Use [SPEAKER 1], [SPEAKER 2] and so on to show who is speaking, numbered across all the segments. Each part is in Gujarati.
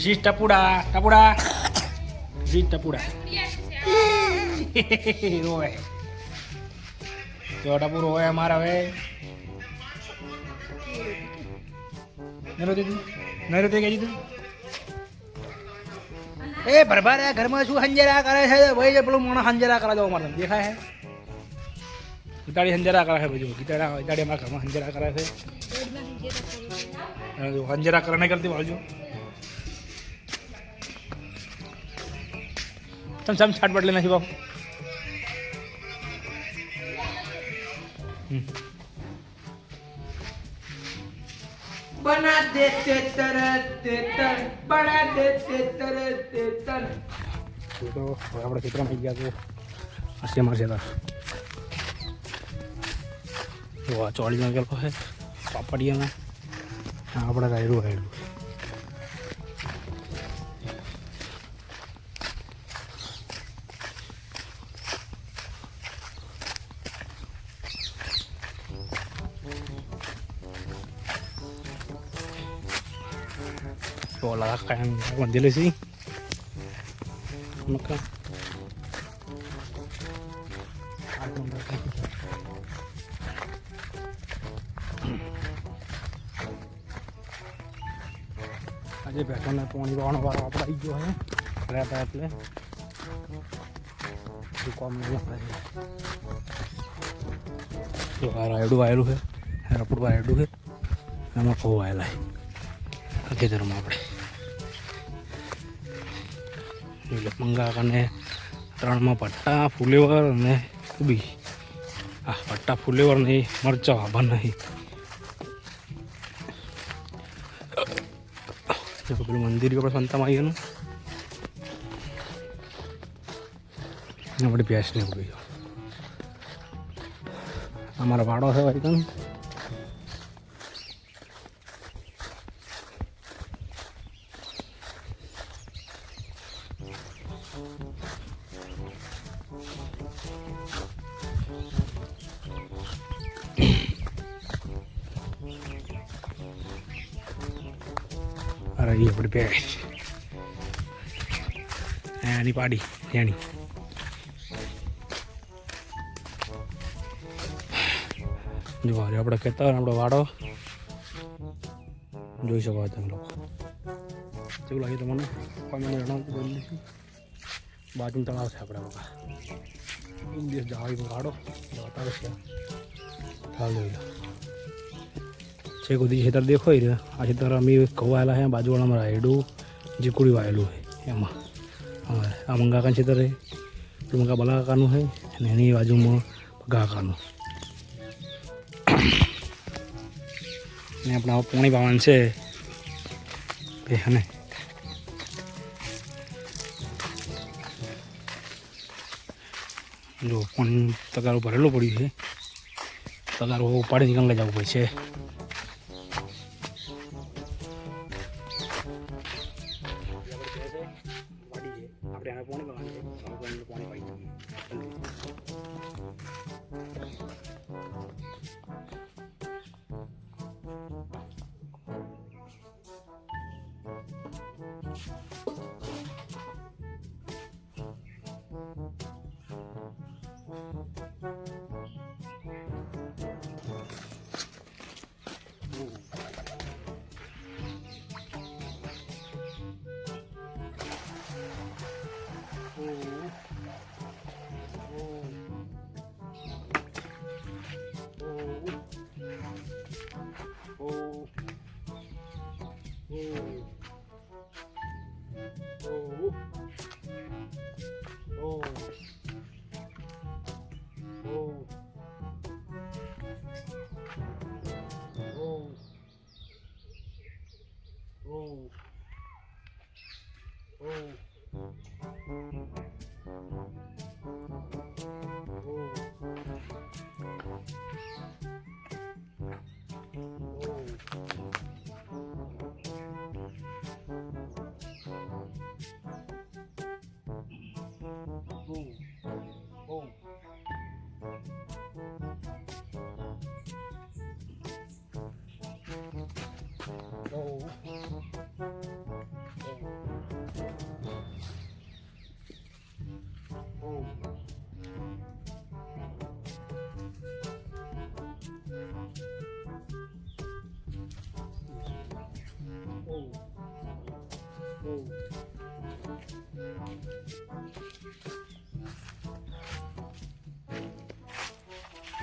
[SPEAKER 1] This is ટપુડા tapura. This is ટપુડા રોવે જો ટપુ રોવે અમારે હવે નહીં રોતી કહી તું એ ભરભાર ઘરમાં શું હંજેરા કરે છે ભાઈ જે પેલું મોણા હંજેરા કરા દો અમારે દેખાય છે ગીતાડી હંજેરા કરે છે બધું ગીતાડા ગીતાડી અમારા ઘરમાં હંજેરા કરે છે હંજેરા કરે નહીં કરતી બાજુ તમે સમ છાટ બદલે નથી ભાવ બના દે આપણે ચિત્રમાં આવી ગયા તો હશે મારશે તો ચોળીમાં ગયેલો છે. પાપડીયામાં આપણા રાયડું રાયડું. તો wala kayang kondili sih maka Ano kayo? આજે બેઠોને પાણી વાળવાનો વારો આપણે ગયો રહેતા એટલે શું કામ નહીં આપણે જો આ રાયડું આવેલું છે રપડું રાયડું છે એમાં કહું આવેલા છે ખેતરમાં આપણે એટલે મંગા અને ત્રણમાં પટ્ટા ફુલેવર અને કુબી આ પટ્ટા ફુલેવર નહીં મરચા આભાર નહીં. પેલું મંદિર આપણે આવી ગયું આપણે ભેંસને ઊભી. અમારો વાડો છે ભાઈ તને અરે એ આપણે ભેંસ એની પાડી એની જો હારે આપણે કહેતા હોય ને આપણો વાડો જોઈ શકો તમે લોકો કેવું લાગે તમને કોઈ મને જણાવતું બોલી દઈશું બાજુ તળાવ છે આપણે બકા એક દિવસ જાવ વાડો બતાવે છે ચાલ જોઈ લો છે, કોઈ ખેતર દેખો રે આ ખેતર અમે ઘઉં આવેલા છે બાજુવાળામાં રાયડું જીકુડી વાયેલું છે, એમાં. અમારે આ મંગાકાનું ખેતર છે પેલું મંગા બલાકાનું છે, અને એની બાજુમાં ગાકાનું ને આપણે આવા પોણી પાવાનું છે. અને જો, પણ તગારું ભરેલું પડ્યું છે. તગારું ઉપાડી લઈ જવું પડશે Roll. Roll.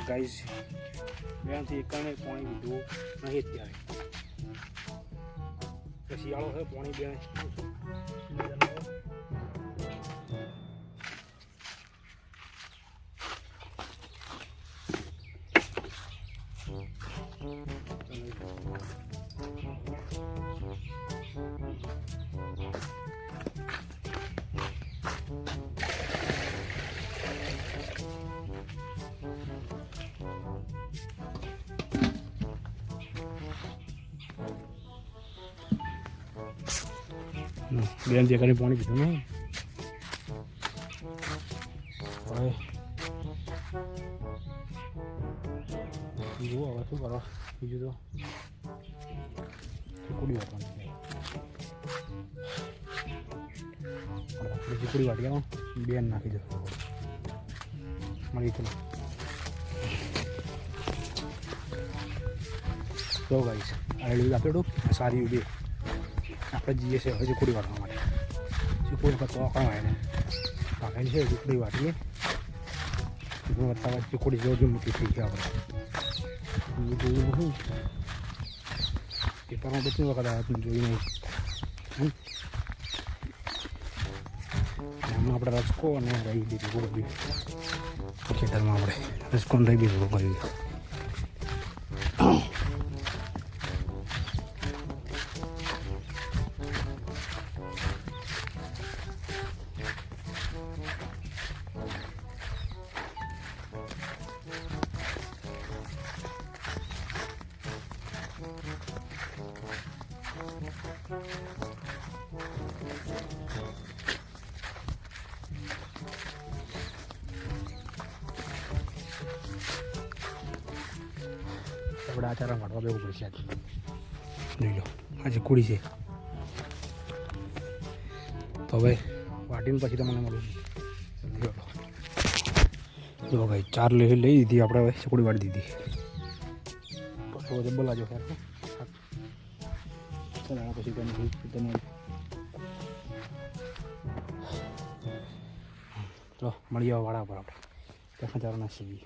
[SPEAKER 1] ગાઈઝ બેનથી એકાને પાણી લીધું. નહીં અત્યારે. શિયાળો છે પાણી બે. બેન જે કરીને પાણી પીધું ને. જુઓ હવે શું કરો બીજું તો. ચીકુડી વાટવાની આપણે ચીકુડી વાટી આવો બેન નાખી દો. મળી ચલો જો ગાઈશ આ રેડી આપેલું. સારી ઊભી આપણે જઈએ છીએ હવે ચીકુડી વાટવા માટે. ચીકુડી વખત તો આવે ને પાકેલી છે ચીકુડી વાટીએ. ચીકુડી વાટતા ચીકુડી જેવી મોટી થઈ ગયા આપણે. જોયું શું પેપરમાં બધી વખત આવ્યા તમે જોયું નહીં? આપણે રસકો અને રહી દીધું બધું ખેતરમાં આપણે રસકો રહી દીધું કરી આપણે આચારા કાઢવા બેવું પડશે આજે. જોઈ લો આજે કુડી છે. તો હવે વાટીને પછી તમને મળું જો ભાઈ, ચાર લઈ લઈ દીધી આપણે હવે ચકડી વાળી દીધી. બોલાજો ખેર ચાલો આ પછી તમે તમે ચલો મળીએ હવે વાળા ઉપર આપણે ત્યાં ચારો નાખી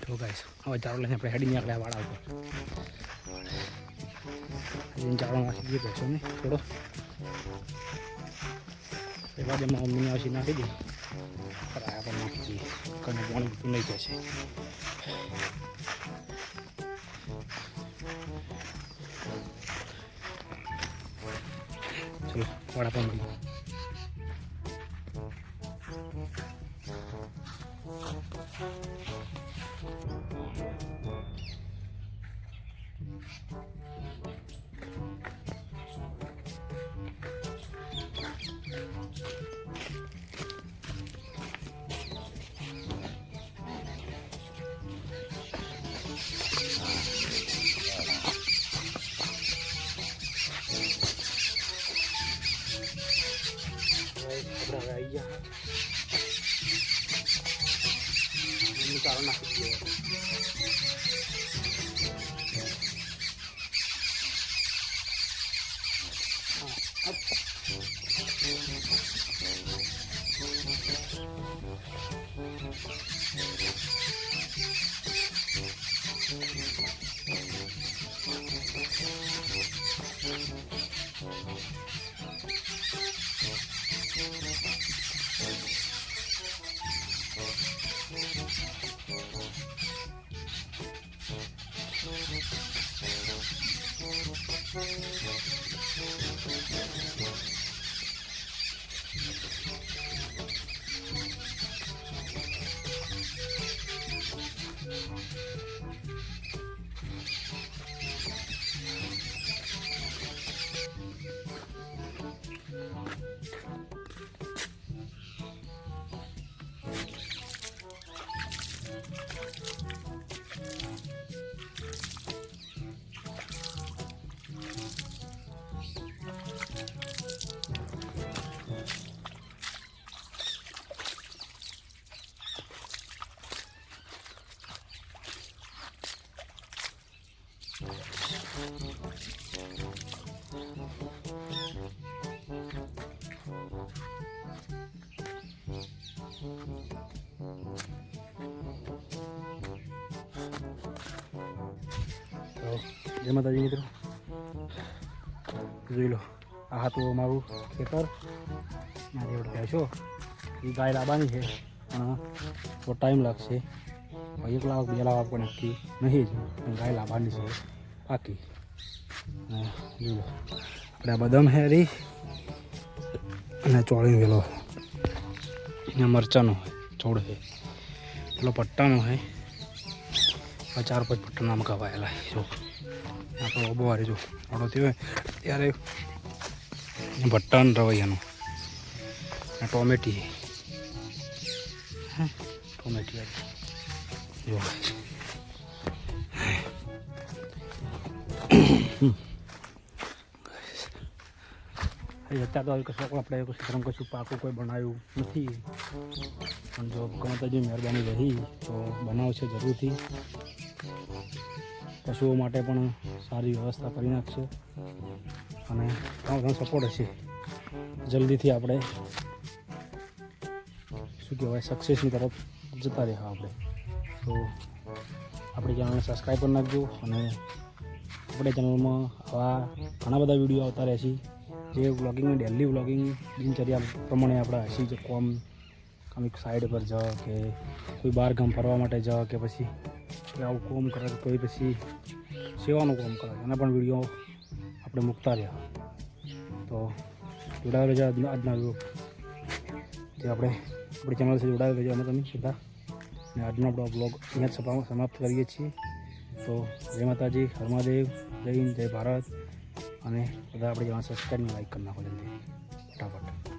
[SPEAKER 1] તો ગાઈસ હવે ચારો લઈને આપણે હેડી નીકળ્યા વાળા ઉપર ચારો નાખી દઈએ બેસો ને થોડો એ બાદ એમાં મમ્મીને પછી નાખી દઈએ ફરાયા પણ નાખી દઈએ કને પાણી નહીં જશે ચલો વાળા પણ મળીએ આપણે હવે આવી જય મિત્રો. જોઈ લો, આ હતું અમારું ખેતર. મારી એ ગાય લાવવાની છે, પણ થોડો ટાઈમ લાગશે. એક લાખ બે લાખ આપણે નક્કી નહીં જ, પણ ગાય લાવવાની છે બાકી જોઈ લો, આપણે આ બદામ હેરી અને ચોળી વેલો. અને મરચાંનો છોડ છે. પેલો પટ્ટાનો છે. આ ચાર પાંચ પટ્ટાના મકાવાયેલા કવાયેલા જો. આપણો ઓબો વારે જો. આડો થયો ત્યારે ભટ્ટા ને રવૈયાનો ટોમેટી ટોમેટી. જો. અત્યારે તો કશું આપણે કશું કશું પાકું કોઈ બનાવ્યું નથી. પણ જો ગણતાજી મહેરબાની રહી, તો બનાવશે જરૂરથી. પશુઓ માટે પણ સારી વ્યવસ્થા કરી નાખશે અને ઘણો સપોર્ટ હશે. જલ્દીથી આપણે શું કહેવાય સક્સેસની તરફ જતા રહ્યા આપણે. તો આપણી ચેનલને સબસ્ક્રાઈબ કરી નાખજો અને આપણે ચેનલમાં આવા ઘણા બધા વીડિયો આવતા રહેશે જે વ્લોગિંગની ડેલી વ્લોગિંગ દિનચર્યા પ્રમાણે આપણે હસી જ કોમ કમિક સાઈડ પર જ કે કોઈ બહાર ગામ ફરવા માટે જ કે પછી કોઈ આવું કોમ કરે તો કોઈ પછી સેવાનું કામ કરે. એના પણ વીડિયો આપણે મૂકતા રહ્યા. તો જોડાયેલો છે આજના આજના વીડિયો. જે આપણે આપણી ચેનલ છે જોડાયેલો છે અમે તમે બધા અને આજનો આપણો બ્લોગ અહીંયા જ સમાપ્ત કરીએ છીએ. તો જય માતાજી હરમાદેવ જય હિન્દ, જય ભારત. અને બધા આપણે ચેનલ સબસ્ક્રાઈબ લાઈક કરી નાખો જલ્દી. ફટાફટ.